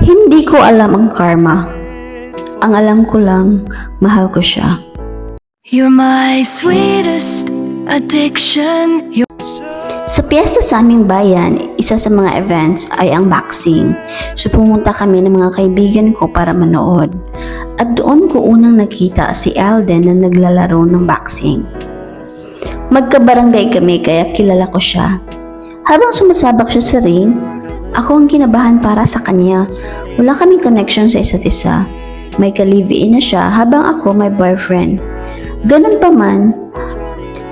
Hindi ko alam ang karma. Ang alam ko lang, mahal ko siya. You're my sweetest addiction. You're Sa piyesta sa aming bayan, isa sa mga events ay ang boxing. So pumunta kami ng mga kaibigan ko para manood. At doon ko unang nakita si Alden na naglalaro ng boxing. Magkabarangay kami kaya kilala ko siya. Habang sumasabak siya sa ring, ako ang kinabahan para sa kanya. Wala kaming connection sa isa't isa. May ka-live-in na siya habang ako may boyfriend. Ganun pa man,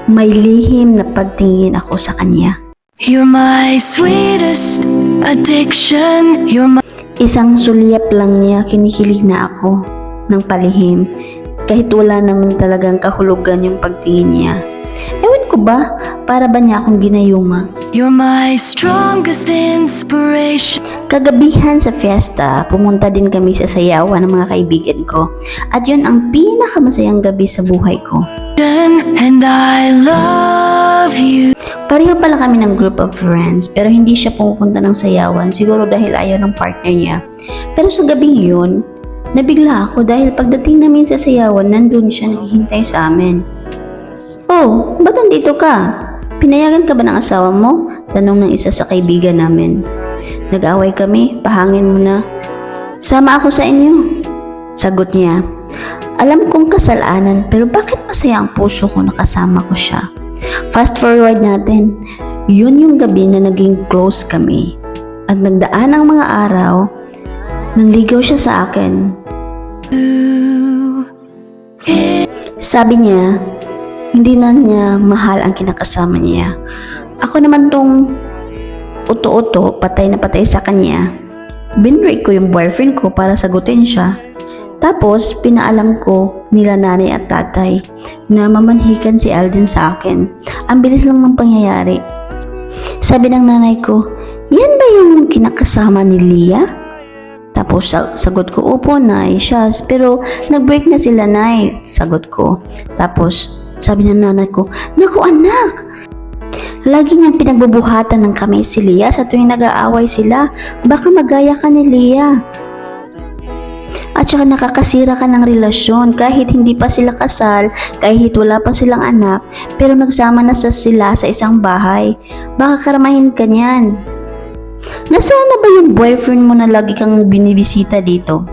may lihim na pagtingin ako sa kanya. You're my sweetest addiction. You're my Isang sulyap lang niya kinikilig na ako ng palihim kahit wala naman talagang kahulugan yung pagtingin niya. Ba, para ba niya akong ginayuma? You're my strongest inspiration. Kagabihan sa fiesta, pumunta din kami sa sayawan ng mga kaibigan ko. At yun ang pinakamasayang gabi sa buhay ko. And I love you. Pareho pala kami ng group of friends pero hindi siya pumupunta ng sayawan siguro dahil ayaw ng partner niya. Pero sa gabing yun, nabigla ako dahil pagdating namin sa sayawan nandun siya naghihintay sa amin. Oh, ba't nandito ka? Pinayagan ka ba ng asawa mo? Tanong ng isa sa kaibigan namin. Nag-away kami, pahangin mo na. Sama ako sa inyo. Sagot niya. Alam kong kasalanan pero bakit masaya ang puso ko na kasama ko siya? Fast forward natin, yun yung gabi na naging close kami. At nagdaan ang mga araw, nang ligaw siya sa akin. Sabi niya, hindi na niya mahal ang kinakasama niya. Ako naman tong uto-uto, patay na patay sa kanya. Binri ko yung boyfriend ko para sagutin siya. Tapos, pinaalam ko nila nanay at tatay na mamanhikan si Alden sa akin. Ang bilis lang ng pangyayari. Sabi ng nanay ko, yan ba yung kinakasama ni Lia? Tapos sa- sagot ko, opo nay, siya. Pero nag-break na sila nay, sagot ko. Tapos sabi ng nanay ko, naku anak, Lagi niyang pinagbubuhatan ng kamay si Lia sa tuwing nag-aaway sila. Baka magaya ka ni Lia. At saka nakakasira ka ng relasyon kahit hindi pa sila kasal, kahit wala pa silang anak, pero nagsama na sa sila sa isang bahay. Baka karamahin ka niyan. Nasaan na ba yung boyfriend mo na lagi kang binibisita dito?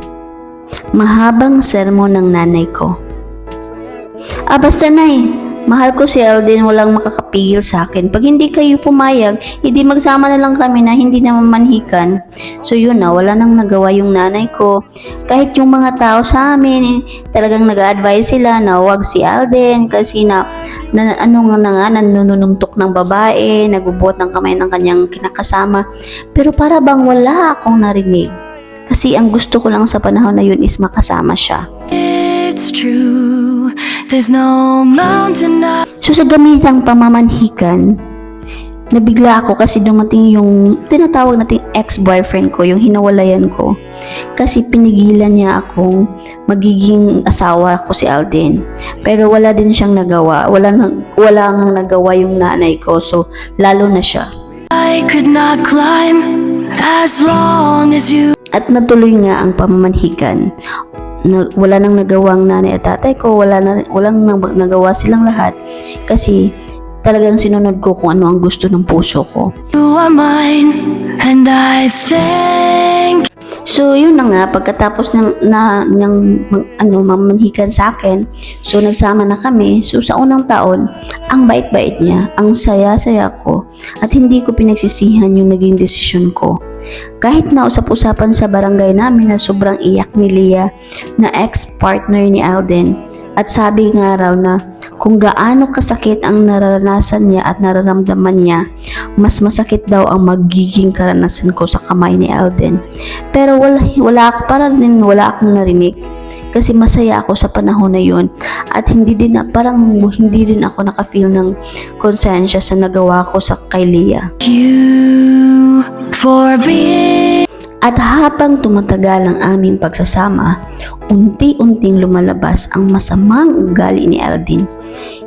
Mahabang sermon ng nanay ko. Ah, basta nay. Mahal ko si Alden, walang makakapigil sa akin. Pag hindi kayo pumayag, hindi magsama na lang kami na hindi na mamanhikan. So yun na, wala nang nagawa yung nanay ko. Kahit yung mga tao sa amin, eh, talagang nag-advise sila na huwag si Alden kasi na, na ano nga na nga, nanununumtok ng babae, nagbubuot ng kamay ng kanyang kinakasama. Pero para bang wala akong narinig. Kasi ang gusto ko lang sa panahon na yun is makasama siya. It's true. There's no mountain I So sa gamitang pamamanhikan, nabigla ako kasi dumating yung tinatawag nating ex-boyfriend ko, yung hinawalayan ko. Kasi pinigilan niya akong magiging asawa ko si Alden. Pero wala din siyang nagawa. Wala, nang, wala nang nagawa yung nanay ko. So, lalo na siya. I could not climb as long as you At natuloy nga ang pamamanhikan. Na, wala nang nagawang nanay at tatay ko, wala na, walang nang- nagawa silang lahat. Kasi talagang sinunod ko kung ano ang gusto ng puso ko. are mine, and I thank So, yun na nga, pagkatapos ng, na, mang- ano, mamanhikan sa akin, so, nagsama na kami. So, sa unang taon, ang bait-bait niya, ang saya-saya ko, at hindi ko pinagsisihan yung naging desisyon ko. Kahit na usap-usapan sa barangay namin na sobrang iyak ni Lia na ex-partner ni Alden, at sabi nga raw na kung gaano kasakit ang nararanasan niya at nararamdaman niya, mas masakit daw ang magiging karanasan ko sa kamay ni Alden. Pero wala, wala ako, parang din wala akong narinig. Kasi masaya ako sa panahon na yun. At hindi din na, parang hindi din ako nakafeel ng konsensya sa nagawa ko sa kay Leah. you for being At habang tumatagal ang aming pagsasama, unti-unting lumalabas ang masamang ugali ni Aldin.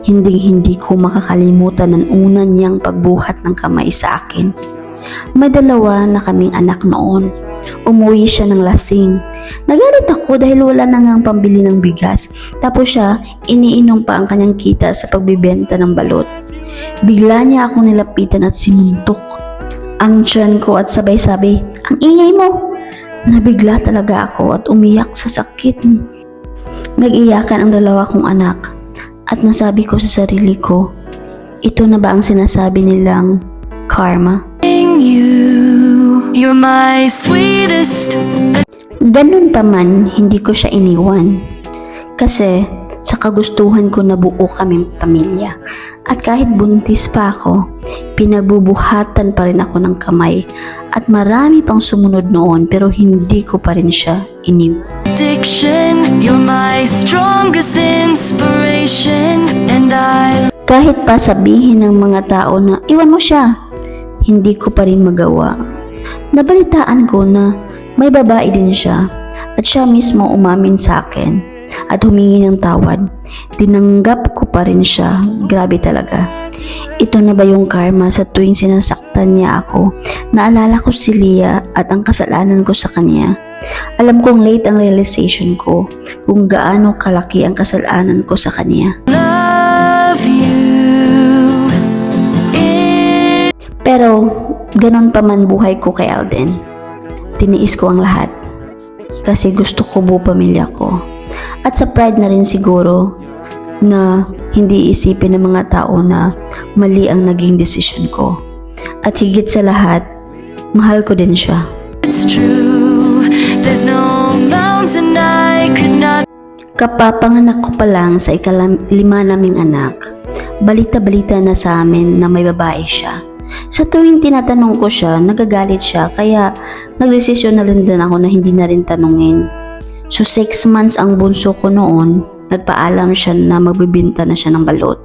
Hindi-hindi ko makakalimutan ang una niyang pagbuhat ng kamay sa akin. May dalawa na kaming anak noon. umuwi siya ng lasing. Nagalit ako dahil wala na ngang pambili ng bigas. Tapos siya, iniinom pa ang kanyang kita sa pagbibenta ng balot. Bigla niya akong nilapitan at sinuntok. Ang tiyan ko at sabay-sabi, ang ingay mo! Nabigla talaga ako at umiyak sa sakit. Nag-iyakan ang dalawa kong anak at nasabi ko sa sarili ko, ito na ba ang sinasabi nilang karma? You, you're my sweetest. Ganun pa man, hindi ko siya iniwan. Kasi sa kagustuhan ko na buo kaming pamilya. At kahit buntis pa ako, pinagbubuhatan pa rin ako ng kamay. At marami pang sumunod noon pero hindi ko pa rin siya iniwan. addiction. You're my strongest inspiration, and I Kahit pa sabihin ng mga tao na iwan mo siya, hindi ko pa rin magawa. Nabalitaan ko na may babae din siya at siya mismo umamin sa akin at humingi ng tawad. Tinanggap ko pa rin siya. Grabe talaga. Ito na ba yung karma sa tuwing sinasaktan niya ako? Naalala ko si Leah at ang kasalanan ko sa kanya. Alam kong late ang realization ko kung gaano kalaki ang kasalanan ko sa kanya. love you. Pero, ganon pa man buhay ko kay Alden. Tiniis ko ang lahat. Kasi gusto ko buo pamilya ko. At sa pride na rin siguro na hindi isipin ng mga tao na mali ang naging desisyon ko. At higit sa lahat, mahal ko din siya. it's true. There's no mountain I could not Kapapanganak ko pa lang sa ikalima naming anak, balita-balita na sa amin na may babae siya. Sa tuwing tinatanong ko siya, nagagalit siya kaya nagdesisyon na rin din ako na hindi na rin tanungin. So six months ang bunso ko noon, nagpaalam siya na magbibinta na siya ng balot.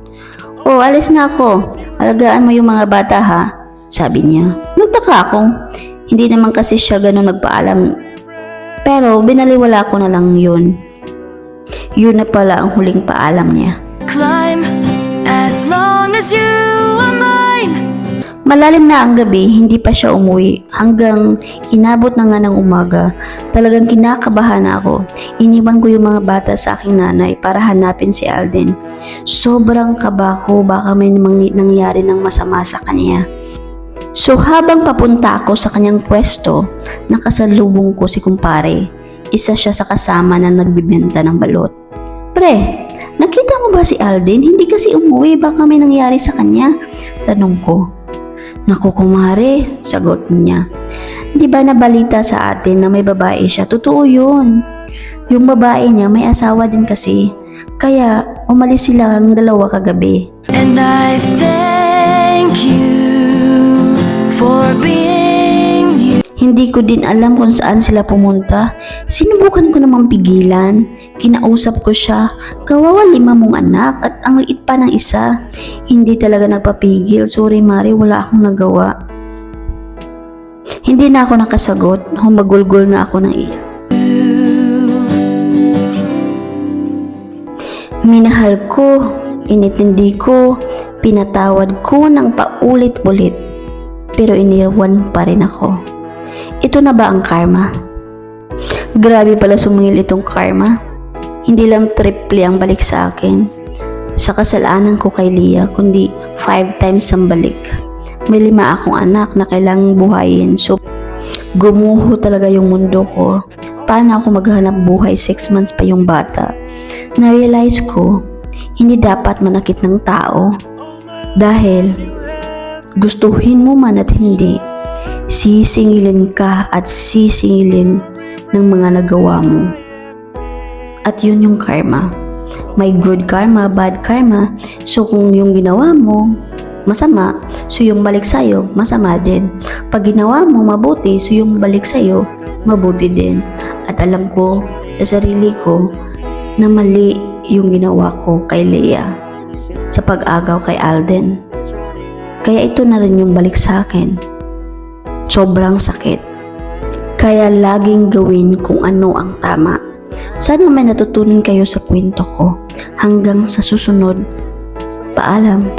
Oh, alis na ako. Alagaan mo yung mga bata ha, sabi niya. Nagtaka ako. Hindi naman kasi siya ganun nagpaalam. Pero binaliwala ko na lang yun. Yun na pala ang huling paalam niya. climb as long as you are mine. Malalim na ang gabi, hindi pa siya umuwi. Hanggang inabot na nga ng umaga, talagang kinakabahan ako. Iniwan ko yung mga bata sa aking nanay para hanapin si Alden. Sobrang kaba ko, baka may nangyari ng masama sa kanya. So habang papunta ako sa kanyang pwesto, nakasalubong ko si kumpare. Isa siya sa kasama na nagbibenta ng balot. Pre, nakita mo ba si Alden? Hindi kasi umuwi, baka may nangyari sa kanya. Tanong ko. Naku kumare, sagot niya. Di ba nabalita sa atin na may babae siya? Totoo yun. Yung babae niya may asawa din kasi. Kaya umalis sila ang dalawa kagabi. And I thank you for being. Hindi ko din alam kung saan sila pumunta. Sinubukan ko namang pigilan. Kinausap ko siya. Kawawa lima mong anak at ang liit pa ng isa. Hindi talaga nagpapigil. Sorry Mari, wala akong nagawa. Hindi na ako nakasagot. Humagulgol na ako ng iyak. Minahal ko, initindi ko, pinatawad ko ng paulit-ulit. Pero iniwan pa rin ako. Ito na ba ang karma? Grabe pala sumingil itong karma. Hindi lang triple ang balik sa akin. Sa kasalanan ko kay Leah, kundi five times ang balik. May lima akong anak na kailangang buhayin. So, gumuho talaga yung mundo ko. Paano ako maghanap buhay six months pa yung bata? Na-realize ko, hindi dapat manakit ng tao. Dahil, gustuhin mo man at hindi, sisingilin ka at sisingilin ng mga nagawa mo. At yun yung karma. May good karma, bad karma. So kung yung ginawa mo, masama, so yung balik sa'yo, masama din. Pag ginawa mo mabuti, so yung balik sa'yo, mabuti din. At alam ko sa sarili ko na mali yung ginawa ko kay Leah sa pag-agaw kay Alden. Kaya ito na rin yung balik sa akin. Sobrang sakit. Kaya laging gawin kung ano ang tama. Sana may natutunan kayo sa kwento ko. Hanggang sa susunod. Paalam.